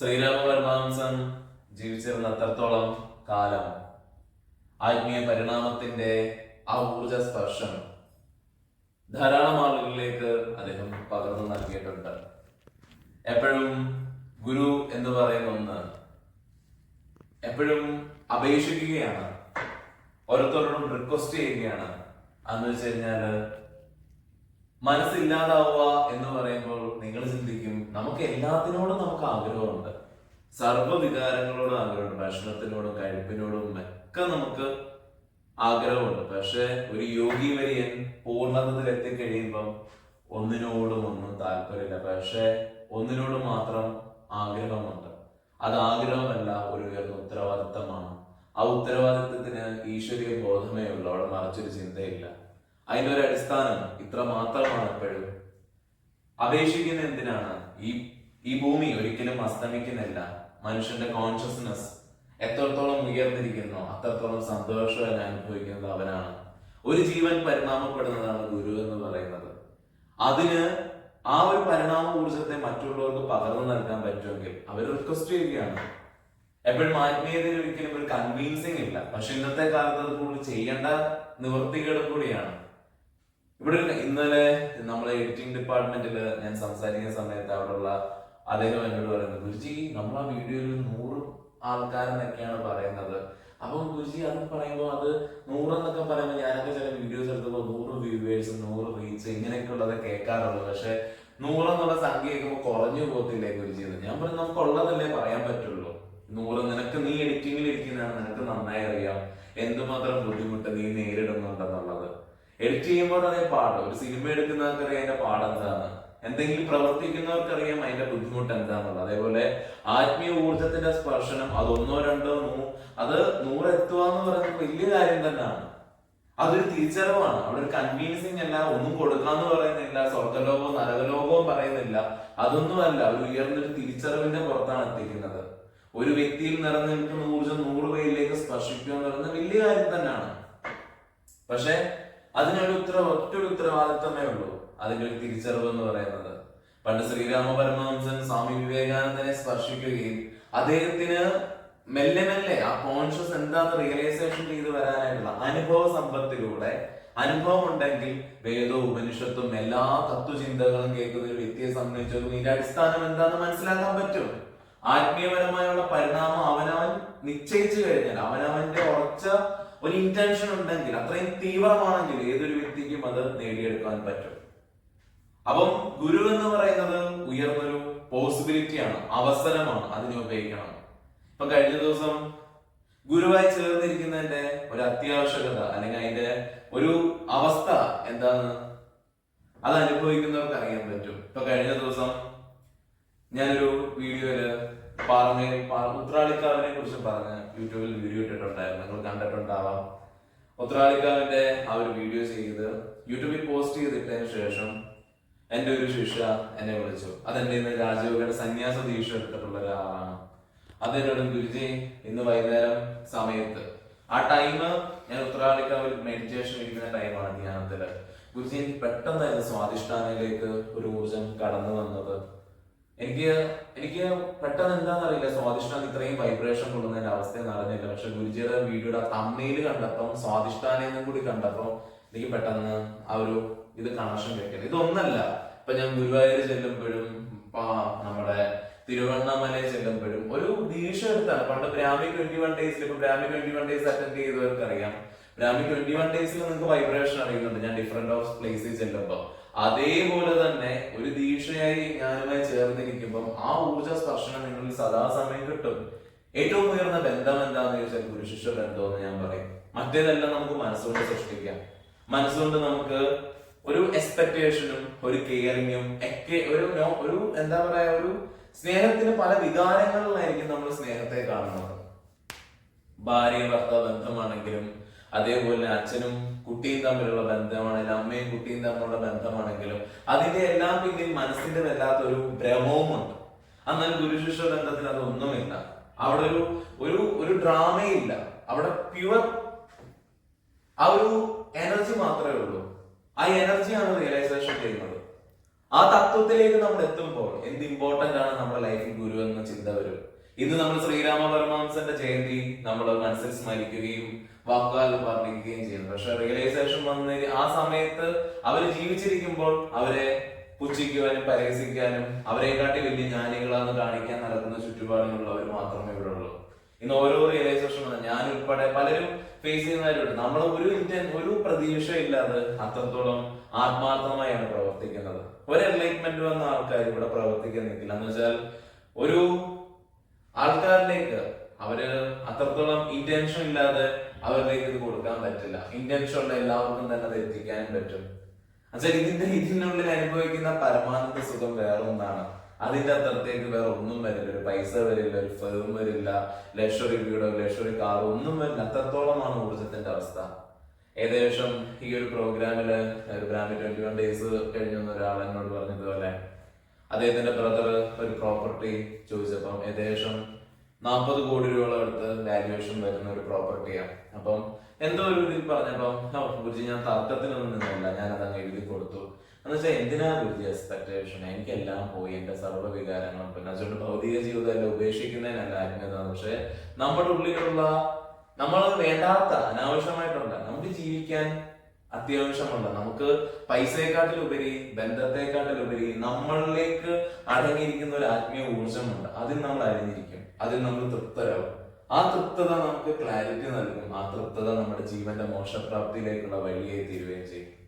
ശ്രീരാമ ജീവിച്ചിരുന്ന അത്രത്തോളം കാലം. ആത്മീയ പരിണാമത്തിന്റെ ആ ഊർജ സ്പർശം ധാരാളം ആളുകളിലേക്ക് അദ്ദേഹം പകർന്നു നൽകിയിട്ടുണ്ട്. എപ്പോഴും ഗുരു എന്ന് പറയുന്ന ഒന്ന് എപ്പോഴും അപേക്ഷിക്കുകയാണ്. ഓരോരുത്തരോടും റിക്വസ്റ്റ് ചെയ്യുകയാണ്. അന്ന് വെച്ച് കഴിഞ്ഞാൽ മനസ്സില്ലാതാവുക എന്ന് പറയുമ്പോൾ നിങ്ങൾ ചിന്തിക്കും നമുക്ക് എല്ലാത്തിനോടും നമുക്ക് ആഗ്രഹമുണ്ട്. സർവ വികാരങ്ങളോടും ആഗ്രഹമുണ്ട്. ഭക്ഷണത്തിനോടും കഴിപ്പിനോടും ഒക്കെ നമുക്ക് ആഗ്രഹമുണ്ട്. പക്ഷെ ഒരു യോഗി വര്യൻ പൂർണതയിൽ എത്തിക്കഴിയുമ്പം ഒന്നിനോടും ഒന്നും താല്പര്യമില്ല. പക്ഷെ ഒന്നിനോട് മാത്രം ആഗ്രഹമുണ്ട്. അത് ആഗ്രഹമല്ല ഒരു ഉയർന്ന ഉത്തരവാദിത്തമാണ്. ആ ഉത്തരവാദിത്തത്തിന് ഈശ്വരീയ ബോധമേ ഉള്ളൂ. അവിടെ മറിച്ചൊരു ചിന്തയില്ല. അതിന്റെ ഒരു അടിസ്ഥാനം ഇത്ര മാത്രമാണ് എപ്പോഴും അപേക്ഷിക്കുന്ന എന്തിനാണ്? ഈ ഈ ഭൂമി ഒരിക്കലും അസ്തമിക്കുന്നില്ല. മനുഷ്യന്റെ കോൺഷ്യസ്നസ് എത്രത്തോളം ഉയർന്നിരിക്കുന്നോ അത്രത്തോളം സന്തോഷം അവൻ അനുഭവിക്കുന്നത് അവനാണ്. ഒരു ജീവൻ പരിണാമപ്പെടുന്നതാണ് ഗുരു എന്ന് പറയുന്നത്. അതിന് ആ ഒരു പരിണാമ ഊർജത്തെ മറ്റുള്ളവർക്ക് പകർന്നു നൽകാൻ പറ്റുമെങ്കിൽ അവർ റിക്വസ്റ്റ് ചെയ്യുകയാണ്. എപ്പോഴും ആത്മീയതയിൽ ഒരിക്കലും ഒരു കൺവീൻസിങ് ഇല്ല. പക്ഷെ ഇന്നത്തെ കാലത്ത് അത് കൂടുതൽ ചെയ്യേണ്ട നിവൃത്തികളും കൂടിയാണ്. ഇവിടെ ഇന്നലെ നമ്മളെ എഡിറ്റിംഗ് ഡിപ്പാർട്ട്മെന്റിൽ ഞാൻ സംസാരിക്കുന്ന സമയത്ത് അവിടെയുള്ള അദ്ദേഹം എന്നോട് പറയുന്നത് ഗുരുജി നമ്മൾ ആ വീഡിയോയിൽ നൂറ് ആൾക്കാരെന്നൊക്കെയാണ് പറയുന്നത്. അപ്പം ഗുരുജി അത് പറയുമ്പോൾ അത് നൂറെന്നൊക്കെ പറയുമ്പോൾ ഞാനൊക്കെ ചില വീഡിയോസ് എടുത്തപ്പോൾ നൂറ് വ്യൂവേഴ്സ് നൂറ് റീച്ച് ഇങ്ങനെയൊക്കെ ഉള്ളത് കേൾക്കാറുള്ളൂ. പക്ഷെ നൂറെന്നുള്ള സംഖ്യ കേൾക്കുമ്പോൾ കുറഞ്ഞു പോകത്തില്ലേ ഗുരുജി എന്ന്? ഞാൻ പറഞ്ഞു നമുക്ക് ഉള്ളതല്ലേ പറയാൻ പറ്റുള്ളൂ. നൂറ് നിനക്ക് നീ എഡിറ്റിംഗിൽ ഇരിക്കുന്നതാണ് നിനക്ക് നന്നായി അറിയാം. എന്തുമാത്രം ബുദ്ധിമുട്ട് നീ നേരിടുന്നുണ്ടെന്നുള്ളത്. എഡിറ്റ് ചെയ്യുമ്പോൾ അതേ പാട്. ഒരു സിനിമ എടുക്കുന്നവർക്ക് അറിയാം അതിന്റെ പാടെന്താണ്. എന്തെങ്കിലും പ്രവർത്തിക്കുന്നവർക്കറിയാം അതിന്റെ ബുദ്ധിമുട്ട് എന്താണെന്നുള്ളത് അതേപോലെ ആത്മീയ ഊർജത്തിന്റെ സ്പർശനം അത് ഒന്നോ രണ്ടോ നൂ അത് നൂറെത്തുക എന്ന് പറയുന്നത് വലിയ കാര്യം തന്നെയാണ്. അതൊരു തിരിച്ചറിവാണ്. അവിടെ ഒരു കൺവീൻസിങ് അല്ല ഒന്നും കൊടുക്കാന്ന് പറയുന്നില്ല സ്വർഗലോകവും നരകലോകവും പറയുന്നില്ല. അതൊന്നുമല്ല ഒരു ഉയർന്നൊരു തിരിച്ചറിവിന്റെ പുറത്താണ് എത്തിക്കുന്നത്. ഒരു വ്യക്തിയിൽ നിറഞ്ഞു നിൽക്കുന്ന ഊർജം നൂറ് പേരിലേക്ക് സ്പർശിക്കുക എന്ന് പറയുന്നത് വലിയ കാര്യം തന്നെയാണ്. പക്ഷെ അതിനൊരു ഉത്തര ഒറ്റൊരു ഉത്തരവാദിത്തമേ ഉള്ളൂ. അതിന്റെ തിരിച്ചറിവ് എന്ന് പറയുന്നത്. പണ്ട് ശ്രീരാമ പരമഹംസൻ സ്വാമി വിവേകാനന്ദനെ സ്പർശിക്കുകയും അദ്ദേഹത്തിന് മെല്ലെ മെല്ലെ ആ കോൺഷ്യസ് എന്താന്ന് റിയലൈസേഷൻ ചെയ്ത് വരാനായിട്ടുള്ള അനുഭവ സമ്പത്തിലൂടെ അനുഭവം ഉണ്ടെങ്കിൽ വേദവും ഉപനിഷത്തും എല്ലാ തത്വചിന്തകളും കേൾക്കുന്ന ഒരു വ്യക്തിയെ സംബന്ധിച്ചതും ഇതിന്റെ അടിസ്ഥാനം എന്താന്ന് മനസ്സിലാക്കാൻ പറ്റും. ആത്മീയപരമായുള്ള പരിണാമം അവനവൻ നിശ്ചയിച്ചു കഴിഞ്ഞാൽ അവനവന്റെ ഉറച്ച ഒരു ഇന്റൻഷൻ ഉണ്ടെങ്കിൽ അത്രയും തീവ്രമാണെങ്കിൽ ഏതൊരു വ്യക്തിക്കും അത് നേടിയെടുക്കാൻ പറ്റും. അപ്പം ഗുരു എന്ന് പറയുന്നത് ഉയർന്നൊരു പോസിബിലിറ്റിയാണ് അവസരമാണ് അതിനെ ഉപയോഗിക്കണം. ഇപ്പൊ കഴിഞ്ഞ ദിവസം ഗുരുവായി ചേർന്നിരിക്കുന്നതിന്റെ ഒരു അത്യാവശ്യകത അല്ലെങ്കിൽ അതിന്റെ ഒരു അവസ്ഥ എന്താണ്? അത് അനുഭവിക്കുന്നവർക്ക് അറിയാൻ പറ്റും. ഇപ്പൊ കഴിഞ്ഞ ദിവസം ഞാനൊരു വീഡിയോയിൽ പാറമേൽ പാ- ഉത്രാളിക്കാവിനെ കുറിച്ച് പറഞ്ഞ് യൂട്യൂബിൽ വീഡിയോ ഇട്ടിട്ടുണ്ടായിരുന്നു. നിങ്ങൾ കണ്ടിട്ടുണ്ടാവാം. ഉത്രാളിക്കാവിന്റെ ആ ഒരു വീഡിയോ ചെയ്ത് യൂട്യൂബിൽ പോസ്റ്റ് ചെയ്തിട്ടതിന് ശേഷം എന്റെ ഒരു ശിഷ്യ എന്നെ വിളിച്ചു. അതെന്റെ ഇന്ന് രാജയോഗയുടെ സന്യാസ ദീക്ഷ എടുത്തിട്ടുള്ള ഒരാളാണ്. അതെന്നോട് ഗുരുജി ഇന്ന് വൈകുന്നേരം സമയത്ത്. ആ ടൈം ഞാൻ ഉത്തരാളിക്കാവിൽ മെഡിറ്റേഷൻ ഇരിക്കുന്ന ടൈമാണ് ധ്യാനത്തിൽ. ഗുരുജി പെട്ടെന്നായിരുന്നു സ്വാധിഷ്ഠാനയിലേക്ക് ഒരു ഊർജം കടന്നു വന്നത്. എനിക്ക് എനിക്ക് പെട്ടെന്ന് എന്താണെന്നറിയില്ല സ്വാധിഷ്ഠാനം ഇത്രയും വൈബ്രേഷൻ കൊള്ളുന്നതിന്റെ അവസ്ഥ എന്ന് അറിഞ്ഞില്ല. പക്ഷെ ഗുരുജിയുടെ വീഡിയോയുടെ തമ്മയിൽ കണ്ടപ്പം സ്വാദിഷ്ടാനെന്നും കൂടി കണ്ടപ്പം എനിക്ക് പെട്ടെന്ന് ആ ഒരു ഇത് കണക്ഷൻ കിട്ടിയത്. ഇതൊന്നല്ല. ഇപ്പൊ ഞാൻ ഗുരുവായൂർ ചെല്ലുമ്പോഴും നമ്മുടെ തിരുവണ്ണാമലയിൽ ചെല്ലുമ്പോഴും ഒരു ദീക്ഷ എടുത്താണ് പണ്ട് ബ്രാഹ്മി ട്വന്റി വൺ ഡേയ്സിൽ ഇപ്പൊ Brahmi twenty one days attend ചെയ്തവർക്ക് അറിയാം ബ്രാഹ്മി ട്വന്റി വൺ ഡേയ്സിൽ നിങ്ങൾക്ക് വൈബ്രേഷൻ അറിയുന്നുണ്ട്. ഞാൻ ഡിഫറെന്റ് ഓഫ് പ്ലേസിൽ ചെല്ലുമ്പോ. അതേപോലെ തന്നെ ഒരു ദീക്ഷയായി ഞാനുമായി ചേർന്നിരിക്കുമ്പോൾ ആ ഊർജ സ്പർശനം നിങ്ങൾക്ക് സദാസമയം കിട്ടും. ഏറ്റവും ഉയർന്ന ബന്ധം എന്താന്ന് ചോദിച്ചാൽ ഗുരുശിഷ്യ ബന്ധം എന്ന് ഞാൻ പറയും. മറ്റേതെല്ലാം നമുക്ക് മനസ്സുകൊണ്ട് സൃഷ്ടിക്കാം. മനസ്സുകൊണ്ട് നമുക്ക് ഒരു എക്സ്പെക്ടേഷനും ഒരു കെയറിങ്ങും ഒക്കെ ഒരു ഒരു എന്താ പറയാ ഒരു സ്നേഹത്തിന് പല വികാരങ്ങളിലായിരിക്കും നമ്മൾ സ്നേഹത്തെ കാണുന്നത്. ഭാര്യ ഭർത്താവ് ബന്ധമാണെങ്കിലും അതേപോലെ അച്ഛനും കുട്ടിയും തമ്മിലുള്ള ബന്ധമാണെങ്കിലും അമ്മയും കുട്ടിയും തമ്മിലുള്ള ബന്ധമാണെങ്കിലും അതിന്റെ എല്ലാം പിന്നെ മനസ്സിന്റെ വല്ലാത്തൊരു ഭ്രമവുമുണ്ട്. എന്നാൽ ഗുരുശിഷ്യ ബന്ധത്തിൽ അതൊന്നുമില്ല. അവിടെ ഒരു ഒരു ഒരു ഡ്രാമയില്ല. അവിടെ പ്യുവർ ആ ഒരു എനർജി മാത്രമേ ഉള്ളൂ. ആ എനർജിയാണ് റിയലൈസേഷൻ ചെയ്യുന്നത്. ആ തത്വത്തിലേക്ക് നമ്മൾ എത്തുമ്പോൾ എന്ത് ഇമ്പോർട്ടന്റ് ആണ് നമ്മുടെ ലൈഫിൽ ഗുരു എന്ന ചിന്ത വരും. ഇന്ന് നമ്മൾ ശ്രീരാമ പരമഹംസന്റെ ജയന്തി നമ്മൾ മനസ്സിൽ സ്മരിക്കുകയും വാക്കുകാൽ വർണിക്കുകയും ചെയ്യുന്നു. പക്ഷെ റിയലൈസേഷൻ വന്ന ആ സമയത്ത് അവർ ജീവിച്ചിരിക്കുമ്പോൾ അവരെ പുച്ഛിക്കുവാനും പരിഹസിക്കാനും അവരെക്കാട്ടി വലിയ ജ്ഞാനികളാന്ന് കാണിക്കാൻ നടക്കുന്ന ചുറ്റുപാടിലുള്ളവർ മാത്രമേ ഇവിടെ ഉള്ളൂ ഇന്ന് ഓരോ റിയലൈസേഷൻ ഞാൻ ഉൾപ്പെടെ പലരും ഫേസ് ചെയ്യുന്നവരുണ്ട്. നമ്മൾ ഒരു ഇന്ത്യൻ ഒരു പ്രതീക്ഷ ഇല്ലാതെ അത്രത്തോളം ആത്മാർത്ഥമായാണ് പ്രവർത്തിക്കുന്നത്. ഒരു എൻലൈറ്റ്മെന്റ് വന്ന ആൾക്കാർ ഇവിടെ പ്രവർത്തിക്കുന്നില്ല എന്ന് വെച്ചാൽ ഒരു ആൾക്കാരിലേക്ക് അവർ അത്രത്തോളം ഇന്റൻഷൻ ഇല്ലാതെ അവരിലേക്ക് ഇത് കൊടുക്കാൻ പറ്റില്ല. ഇന്റൻഷൻ ഉള്ള എല്ലാവർക്കും തന്നെ അത് എത്തിക്കാനും പറ്റും. എന്നുവെച്ചാൽ ഇതിന്റെ ഇതിനുള്ളിൽ അനുഭവിക്കുന്ന പരമാനന്ദ സുഖം വേറെ ഒന്നാണ്. അതിന്റെ അത്രത്തേക്ക് വേറെ ഒന്നും വരില്ല. ഒരു പൈസ വരില്ല ഒരു ഫേം വരില്ല ലക്ഷറി വീടോ ലക്ഷറി കാറോ ഒന്നും വരില്ല. അത്രത്തോളമാണ് ഊർജത്തിന്റെ അവസ്ഥ. ഏകദേശം ഈ ഒരു പ്രോഗ്രാമിൽ ഒരു ബ്രാൻഡ് ട്വന്റി വൺ ഡേയ്സ് കഴിഞ്ഞ ഒരാൾ എന്നോട് പറഞ്ഞതുപോലെ അദ്ദേഹത്തിന്റെ ബ്രദർ ഒരു പ്രോപ്പർട്ടി ചോദിച്ചപ്പം ഏകദേശം നാൽപ്പത് കോടി രൂപയുടെ അടുത്ത് വാല്യുവേഷൻ വരുന്ന ഒരു പ്രോപ്പർട്ടിയാണ് അപ്പം എന്തോ ഒരു ഇതിൽ പറഞ്ഞപ്പം "ഓ, ഗുരുജി ഞാൻ തർക്കത്തിനൊന്നും നിന്നില്ല. ഞാൻ അതങ്ങ് എഴുതി കൊടുത്തു. എന്ന് വെച്ചാൽ എന്തിനാ ഗുരുജി എക്സ്പെക്ടേഷൻ എനിക്കെല്ലാം പോയി. എന്റെ സർവവികാരങ്ങളും പിന്നെ അതുകൊണ്ട് ഭൗതിക ജീവിതമല്ല ഉപേക്ഷിക്കുന്നതിനല്ല ആത്മീയതാണ് പക്ഷെ നമ്മുടെ ഉള്ളിലുള്ള നമ്മൾ വേണ്ടാത്ത അനാവശ്യമായിട്ടുണ്ട്. നമുക്ക് ജീവിക്കാൻ അത്യാവശ്യമുണ്ട്. നമുക്ക് പൈസയെക്കാട്ടിലുപരി ബന്ധത്തെക്കാട്ടിലുപരി നമ്മളിലേക്ക് അടങ്ങിയിരിക്കുന്ന ഒരു ആത്മീയ ഊർജമുണ്ട് അതിൽ നമ്മൾ അറിഞ്ഞിരിക്കും അതിൽ നമ്മൾ തൃപ്തരാകും. ആ തൃപ്തത നമുക്ക് ക്ലാരിറ്റി നൽകും. ആ തൃപ്തത നമ്മുടെ ജീവന്റെ മോശപ്രാപ്തിയിലേക്കുള്ള വഴിയായി തീരുകയും ചെയ്യും.